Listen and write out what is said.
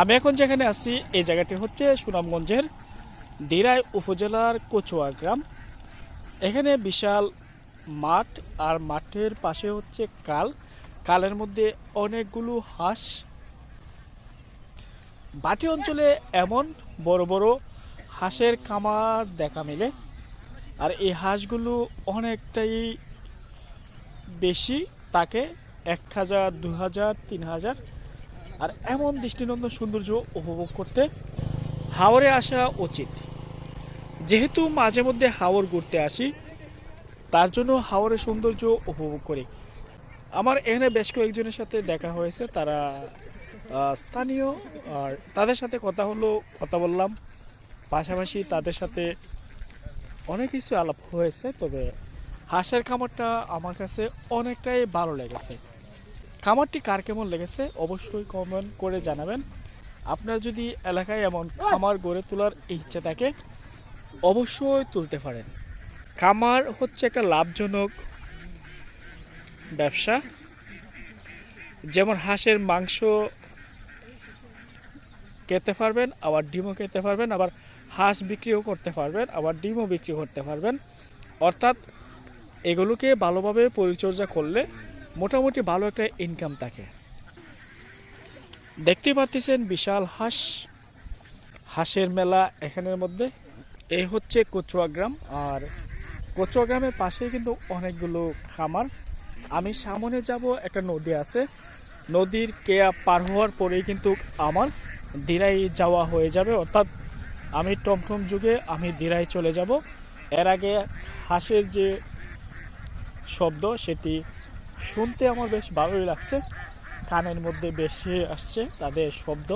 আমি এখন যেখানে আছি, এই জায়গাটি হচ্ছে সুনামগঞ্জের দিরাই উপজেলার কচুয়া গ্রাম। এখানে বিশাল মাঠ, আর মাঠের পাশে হচ্ছে কাল। কালের মধ্যে অনেকগুলো হাঁস। বাটি অঞ্চলে এমন বড় বড় হাঁসের কামার দেখা মিলে। আর এই হাঁসগুলো অনেকটাই বেশি, তাকে এক হাজার দু হাজার তিন হাজার আর এমন দৃষ্টিনন্দন সৌন্দর্য উপভোগ করতে হাওরে আসা উচিত। যেহেতু মাঝে মধ্যে হাওর ঘুরতে আসি, তার জন্য হাওরের সৌন্দর্য উপভোগ করি। আমার এখানে বেশ কয়েকজনের সাথে দেখা হয়েছে, তারা স্থানীয়, আর তাদের সাথে কথা হলো, কথা বললাম। পাশাপাশি তাদের সাথে অনেক কিছু আলাপ হয়েছে, তবে হাঁসের খামারটা আমার কাছে অনেকটাই ভালো লেগেছে। খামারটি কার কেমন লেগেছে অবশ্যই কমেন্ট করে জানাবেন। আপনার যদি এলাকায় এমন খামার গড়ে তোলার ইচ্ছা থাকে, অবশ্যই তুলতে পারেন। খামার হচ্ছে একটা লাভজনক ব্যবসা। যেমন হাঁসের মাংস খেতে পারবেন, আবার ডিমও খেতে পারবেন, আবার হাঁস বিক্রিও করতে পারবেন, আবার ডিমও বিক্রি করতে পারবেন। অর্থাৎ এগুলোকে ভালোভাবে পরিচর্যা করলে মোটামুটি ভালো একটা ইনকাম থাকে। দেখতে পাচ্ছেন বিশাল হাঁস। হাঁসের মেলা এখানের মধ্যে। এই হচ্ছে কচুয়া গ্রাম। আর কচুয়া গ্রামের পাশেই কিন্তু অনেকগুলো খামার। আমি সামনে যাব, একটা নদী আছে। নদীর কেয়া পার হওয়ার পরেই কিন্তু আমার দিরাই যাওয়া হয়ে যাবে। অর্থাৎ আমি টমটম যুগে আমি দিরাই চলে যাব। এর আগে হাঁসের যে শব্দ, সেটি শুনতে আমার বেশ ভালোই লাগছে। কানের মধ্যে বেশি আসছে তাদের শব্দ।